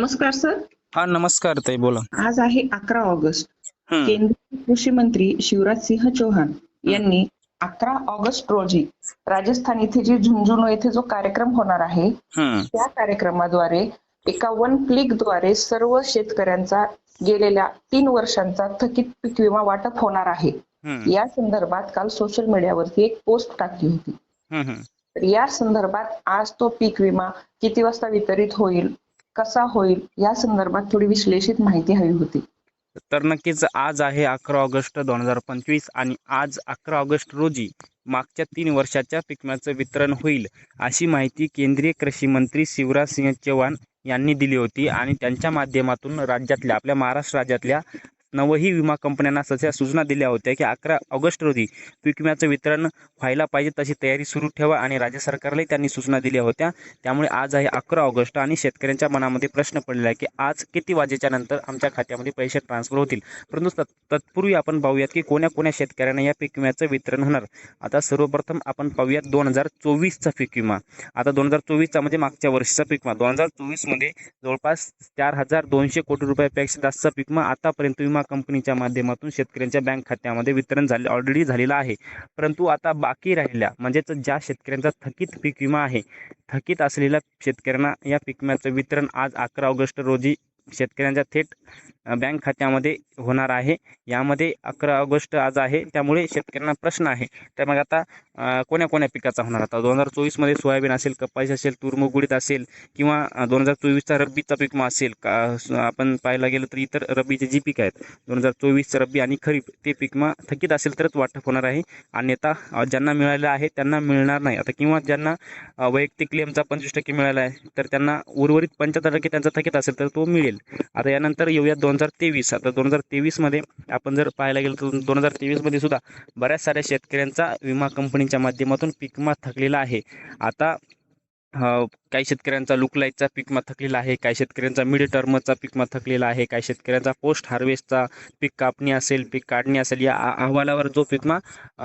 नमस्कार सर. हा नमस्कार ताई बोला. आज आहे अकरा ऑगस्ट. केंद्रीय कृषी मंत्री शिवराज सिंह चौहान यांनी अकरा ऑगस्ट रोजी राजस्थान इथे जी झुंझुनू येथे जो कार्यक्रम होणार आहे त्या कार्यक्रमाद्वारे एका वन क्लिकद्वारे सर्व शेतकऱ्यांचा गेलेल्या तीन वर्षांचा थकीत पीक विमा वाटप होणार आहे. या संदर्भात काल सोशल मीडियावरती एक पोस्ट टाकली होती. या संदर्भात आज तो पीक विमा किती वाजता वितरित होईल कसा होईल या संदर्भात थोडी विश्लेषित माहिती हवी होती. तर नक्कीच आज आहे अकरा ऑगस्ट दोन हजार पंचवीस आणि आज अकरा ऑगस्ट रोजी मागच्या तीन वर्षाच्या पिकम्याचं वितरण होईल अशी माहिती केंद्रीय कृषी मंत्री शिवराज सिंह चौहान यांनी दिली होती आणि त्यांच्या माध्यमातून राज्यातल्या आपल्या महाराष्ट्र राज्यातल्या नवही विमा कंपन्यांना सध्या सूचना दिल्या होत्या की अकरा ऑगस्ट रोजी पीक विम्याचं वितरण व्हायला पाहिजे तशी तयारी सुरू ठेवा आणि राज्य सरकारलाही त्यांनी सूचना दिल्या होत्या. त्यामुळे आज आहे अकरा ऑगस्ट आणि शेतकऱ्यांच्या मनामध्ये प्रश्न पडलेला आहे की आज किती वाजेच्या नंतर आमच्या खात्यामध्ये पैसे ट्रान्सफर होतील? परंतु तत्पूर्वी आपण पाहूयात की कोण्या कोण्या शेतकऱ्यांना या पीक विम्याचं वितरण होणार? आता सर्वप्रथम आपण पाहूयात दोन हजार चोवीसचा पीक विमा आता दोन हजार चोवीसचा म्हणजे मागच्या वर्षीचा पीक विमा दोन हजार चोवीसमध्ये जवळपास चार हजार दोनशे कोटी रुपयापेक्षा जास्तचा पीक विमा आतापर्यंत विमा कंपनीच्या माध्यमातून शेतकऱ्यांच्या बँक खात्यामध्ये वितरण झाले ऑलरेडी झालेलं आहे. परंतु आता बाकी राहिल्या म्हणजेच ज्या शेतकऱ्यांचा थकीत पीक विमा आहे थकीत असलेल्या शेतकऱ्यांना या पीक विम्याचं वितरण आज अकरा ऑगस्ट रोजी शेतकऱ्यांच्या थेट बँक खात्यामध्ये होणार आहे. यामध्ये अकरा ऑगस्ट आज आहे. त्यामुळे शेतकऱ्यांना प्रश्न आहे. तर मग आता कोण्या कोण्या पिकाचा होणार? आता दोन हजार चोवीसमध्ये सोयाबीन असेल कपाशी असेल तुरमुग उडीद असेल किंवा दोन हजार चोवीसचा रब्बीचा पीक असेल का आपण पाहायला गेलं तर इतर रब्बीचे जी पीक आहेत दोन हजार चोवीसचं रब्बी आणि खरीप ते पीक थकीत असेल तरच वाटप होणार आहे. अन्यथा ज्यांना मिळालं आहे त्यांना मिळणार नाही. आता किंवा ज्यांना वैयक्तिक क्लेमचा पंचवीस टक्के मिळाला आहे तर त्यांना उर्वरित पंच्याहत्तर टक्के त्यांचा थकीत असेल तर तो मिळेल. आता यानंतर येऊया दोन हजार तेवीस. आता दोन हजार तेवीसमध्ये आपण जर पाहायला गेलो तर दोन हजार तेवीसमध्ये सुद्धा बऱ्याच साऱ्या शेतकऱ्यांचा विमा कंपनीच्या माध्यमातून पिकमा थकलेला आहे. आता काही शेतकऱ्यांचा लुकलाईटचा पिकमा थकलेला आहे काही शेतकऱ्यांचा मिड टर्मचा पिकमा थकलेला आहे काही शेतकऱ्यांचा पोस्ट हार्वेस्टचा पीक कापणी असेल पीक काढणी असेल या अहवालावर जो पिकमा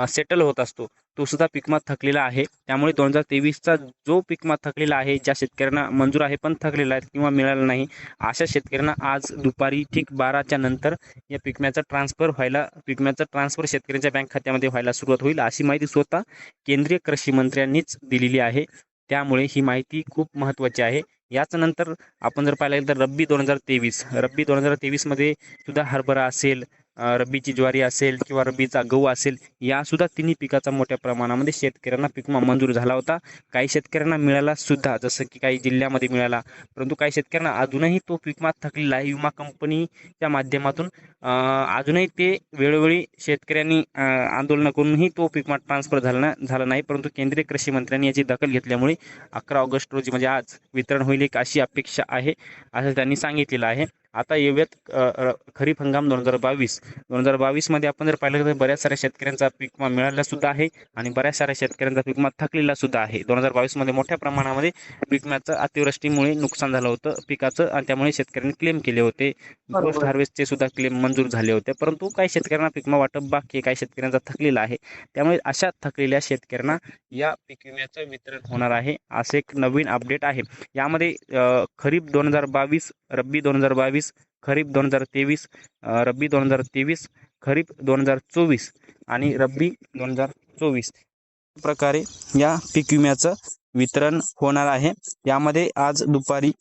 सेटल होत असतो. तो सुद्धा पिकमात थकलेला आहे. त्यामुळे दोन हजार तेवीसचा जो पिकमात थकलेला आहे ज्या शेतकऱ्यांना मंजूर आहे पण थकलेला आहे किंवा मिळाला नाही अशा शेतकऱ्यांना आज दुपारी ठीक बाराच्या नंतर या पिकम्याचा ट्रान्सफर व्हायला पिकम्याचा ट्रान्सफर शेतकऱ्यांच्या बँक खात्यामध्ये व्हायला सुरुवात होईल अशी माहिती स्वतः केंद्रीय कृषी मंत्र्यांनीच दिलेली आहे. त्यामुळे ही माहिती खूप महत्त्वाची आहे. याच नंतर आपण जर पाहिलं गेलं तर रब्बी दोन हजार तेवीस रब्बी दोन हजार तेवीसमध्ये सुद्धा हरभरा असेल रब्बीची ज्वारी असेल किंवा रब्बीचा गहू असेल यासुद्धा तिन्ही पिकाचा मोठ्या प्रमाणामध्ये शेतकऱ्यांना पीक मंजूर झाला होता. काही शेतकऱ्यांना मिळाला सुद्धा जसं की काही जिल्ह्यामध्ये मिळाला परंतु काही शेतकऱ्यांना अजूनही तो पीकमा थकलेला आहे. विमा कंपनीच्या माध्यमातून अजूनही ते वेळोवेळी शेतकऱ्यांनी आंदोलनं करूनही तो पीक ट्रान्सफर झाला ना झाला नाही. परंतु केंद्रीय कृषी मंत्र्यांनी याची दखल घेतल्यामुळे अकरा ऑगस्ट रोजी म्हणजे आज वितरण होईल एक अशी अपेक्षा आहे असं त्यांनी सांगितलेलं आहे. आता येऊयात खरीप हंगाम दोन हजार बावीस. दोन हजार बावीसमध्ये आपण जर पाहिलं तर बऱ्याच साऱ्या शेतकऱ्यांचा पीक विमा मिळालेला सुद्धा आहे आणि बऱ्याच साऱ्या शेतकऱ्यांचा पीक विमा थकलेला सुद्धा आहे. दोन हजार बावीसमध्ये मोठ्या प्रमाणामध्ये पीक विम्याचं अतिवृष्टीमुळे नुकसान झालं होतं पिकाचं आणि त्यामुळे शेतकऱ्यांनी क्लेम केले होते. पोस्ट हार्वेस्टचे सुद्धा क्लेम मंजूर झाले होते. परंतु काही शेतकऱ्यांना पीक विमा वाटप बाकी काही शेतकऱ्यांचा थकलेला आहे. त्यामुळे अशा थकलेल्या शेतकऱ्यांना या पीक विम्याचं वितरण होणार आहे असे एक नवीन अपडेट आहे. यामध्ये खरीप दोन हजार बावीस रब्बी दोन हजार बावीस खरीप दोन हजार तेवीस रब्बी दोन हजार तेवीस खरीप दोन हजार चोवीस आणि रब्बी दोन हजार चोवीस. प्रकारे या पीक विम्याचं वितरण होणार आहे. यामध्ये आज दुपारी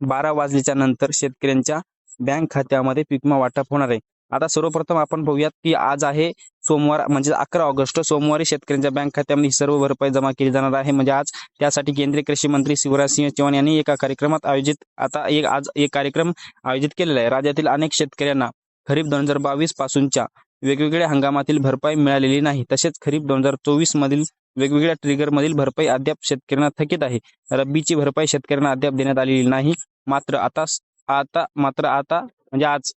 बारा वाजल्याच्या नंतर शेतकऱ्यांच्या बँक खात्यामध्ये पीक विमा वाटप होणार आहे. आता सर्वप्रथम आपण पाहूयात की आज आहे सोमवार म्हणजे अकरा ऑगस्ट. सोमवारी शेतकऱ्यांच्या बँक खात्यामध्ये ही सर्व भरपाई जमा केली जाणार आहे. म्हणजे आज त्यासाठी केंद्रीय कृषी मंत्री शिवराज सिंह चौहान यांनी एका कार्यक्रमात आयोजित आता एक आज एक कार्यक्रम आयोजित केलेला आहे. राज्यातील अनेक शेतकऱ्यांना खरीप दोन हजार बावीस पासूनच्या वेगवेगळ्या हंगामातील भरपाई मिळालेली नाही. तसेच खरीप दोन हजार चोवीस मधील वेगवेगळ्या ट्रिगरमधील भरपाई अद्याप शेतकऱ्यांना थकीत आहे. रब्बीची भरपाई शेतकऱ्यांना अद्याप देण्यात आलेली नाही. मात्र आता आता मात्र आता म्हणजे आज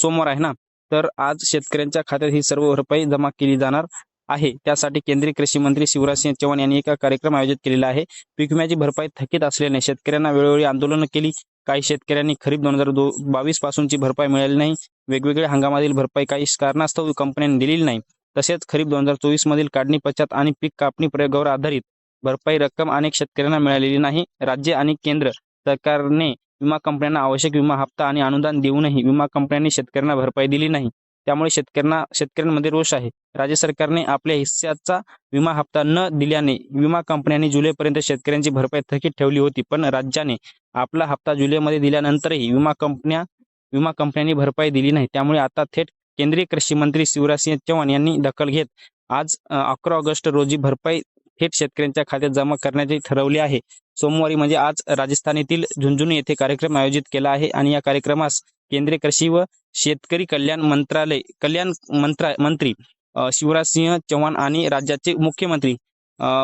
सोमवार आहे ना? तर आज शेतकऱ्यांच्या खात्यात ही सर्व भरपाई जमा केली जाणार आहे. त्यासाठी केंद्रीय कृषी मंत्री शिवराज सिंह चौहान यांनी एका कार्यक्रम आयोजित केलेला आहे. पीक विम्याची भरपाई थकीत असल्याने शेतकऱ्यांना वेळोवेळी आंदोलनं केली. काही शेतकऱ्यांनी खरीप दोन हजार दो बावीस पासूनची भरपाई मिळाली नाही. वेगवेगळ्या हंगामातील भरपाई काही कारणास्तव कंपन्यांनी दिलेली नाही. तसेच खरीप दोन हजार चोवीस मधील काढणी पश्चात आणि पीक कापणी प्रयोगावर आधारित भरपाई रक्कम अनेक शेतकऱ्यांना मिळालेली नाही. राज्य आणि केंद्र सरकारने विमा कंपन्यांना आवश्यक विमा हप्ता आणि अनुदान देऊनही विमा कंपन्यांनी शेतकऱ्यांना भरपाई दिली नाही. त्यामुळे शेतकऱ्यांना शेतकऱ्यांमध्ये रोष आहे. राज्य सरकारने आपल्या हिस्स्याचा विमा हप्ता न दिल्याने विमा कंपन्यांनी जुलैपर्यंत शेतकऱ्यांची भरपाई थकीत ठेवली होती. पण राज्याने आपला हप्ता जुलैमध्ये दिल्यानंतरही विमा कंपन्या विमा कंपन्यांनी भरपाई दिली नाही. त्यामुळे आता थेट केंद्रीय कृषी मंत्री शिवराज सिंह चौहान यांनी दखल घेत आज अकरा ऑगस्ट रोजी भरपाई थेट शेतकऱ्यांच्या खात्यात जमा करण्याचे ठरवले आहे. सोमवारी म्हणजे आज राजस्थान येथील झुंझुनू येथे कार्यक्रम आयोजित केला आहे आणि या कार्यक्रमास केंद्रीय कृषी व शेतकरी कल्याण मंत्रालय कल्याण मंत्रा मंत्री शिवराज सिंह चौहान आणि राज्याचे मुख्यमंत्री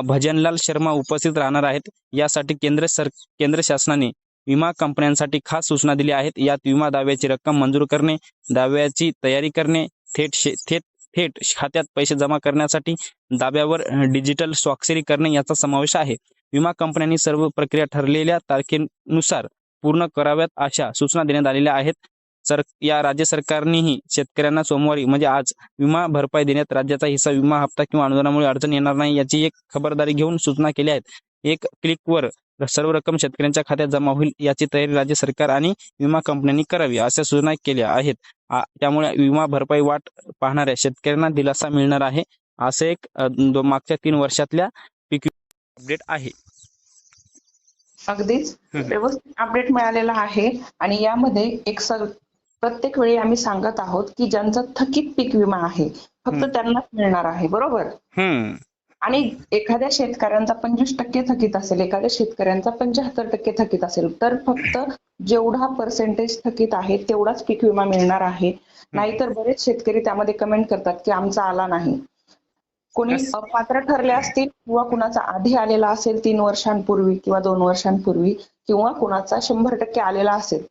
भजनलाल शर्मा उपस्थित राहणार आहेत. यासाठी केंद्र सर केंद्र शासनाने विमा कंपन्यांसाठी खास सूचना दिल्या आहेत. यात विमा दाव्याची रक्कम मंजूर करणे दाव्याची तयारी करणे थेट शे थेट थेट खात्यात पैसे जमा करण्यासाठी दाव्यावर डिजिटल स्वाक्षरी करणे याचा समावेश आहे. विमा कंपन्यांनी सर्व प्रक्रिया ठरलेल्या तारखेनुसार पूर्ण कराव्यात अशा सूचना देण्यात आलेल्या आहेत. सर या राज्य सरकारनेही शेतकऱ्यांना सोमवारी म्हणजे आज विमा भरपाई देण्यात राज्याचा हिस्सा विमा हप्ता किंवा अनुदानामुळे अडचण येणार नाही याची एक खबरदारी घेऊन सूचना केल्या आहेत. एक क्लिकवर सर्व रक्कम शेतकऱ्यांच्या खात्यात जमा होईल याची तयारी राज्य सरकार आणि विमा कंपन्यांनी करावी अशा सूचना केल्या आहेत त्यामुळे विमा भरपाई वाट पाहणाऱ्या शेतकऱ्यांना दिलासा मिळणार आहे असं एक मागच्या तीन वर्षातल्या पीक अपडेट आहे अगदीच. व्यवस्थित अपडेट मिळालेला आहे आणि यामध्ये एक सर प्रत्येक वेळी आम्ही सांगत आहोत की ज्यांचा थकीत पीक विमा आहे फक्त. त्यांनाच मिळणार आहे बरोबर हम्म आणि एखाद्या शेतकऱ्यांचा पंचवीस टक्के थकीत असेल एखाद्या शेतकऱ्यांचा पंच्याहत्तर टक्के थकीत असेल तर फक्त जेवढा पर्सेंटेज थकीत आहे तेवढाच पीक विमा मिळणार आहे. नाहीतर बरेच शेतकरी त्यामध्ये कमेंट करतात की आमचा आला नाही. कोणी. अपात्र ठरले असतील किंवा कुणाचा आधी आलेला असेल तीन वर्षांपूर्वी किंवा दोन वर्षांपूर्वी किंवा कुणाचा शंभर टक्के आलेला असेल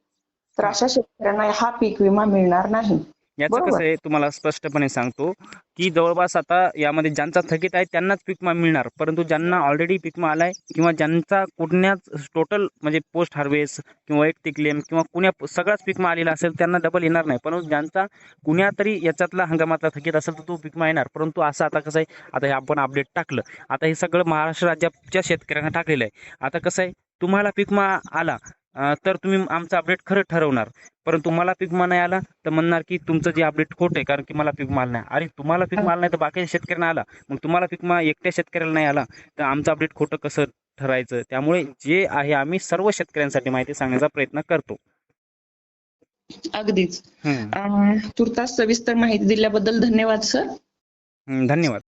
तर अशा शेतकऱ्यांना हा पीक विमा मिळणार नाही. याचं. कसं आहे तुम्हाला स्पष्टपणे सांगतो की जवळपास आता यामध्ये ज्यांचा थकीत आहे त्यांनाच पीक विमा मिळणार. परंतु ज्यांना ऑलरेडी पीक विमा आलाय किंवा ज्यांचा कुठण्याच टोटल म्हणजे पोस्ट हार्वेस्ट किंवा वैयक्तिक क्लेम किंवा कुण्या सगळाच पीक विमा आलेला असेल त्यांना डबल येणार नाही. परंतु ज्यांचा कुण्या तरी याच्यातला हंगामातला थकीत असेल तर तो पीक विमा येणार. परंतु असं आता कसं आहे आता हे आपण अपडेट टाकलं. आता हे सगळं महाराष्ट्र राज्याच्या शेतकऱ्यांना टाकलेलं आहे. आता कसं आहे तुम्हाला पीक विमा आला तर तुम्ही आमचं अपडेट खरं ठरवणार. परंतु मला पीक विमा नाही आला तर म्हणणार की तुमचं जे अपडेट खोट आहे कारण की मला पीक माल नाही. अरे तुम्हाला पीक माल नाही तर बाकीच्या शेतकऱ्यांना आला. मग तुम्हाला पीक मा एकट्या शेतकऱ्याला नाही आला तर आमचं अपडेट खोटं कसं ठरायचं? त्यामुळे जे आहे आम्ही सर्व शेतकऱ्यांसाठी माहिती सांगण्याचा प्रयत्न करतो. अगदीच. तुर्तास सविस्तर माहिती दिल्याबद्दल धन्यवाद सर. धन्यवाद.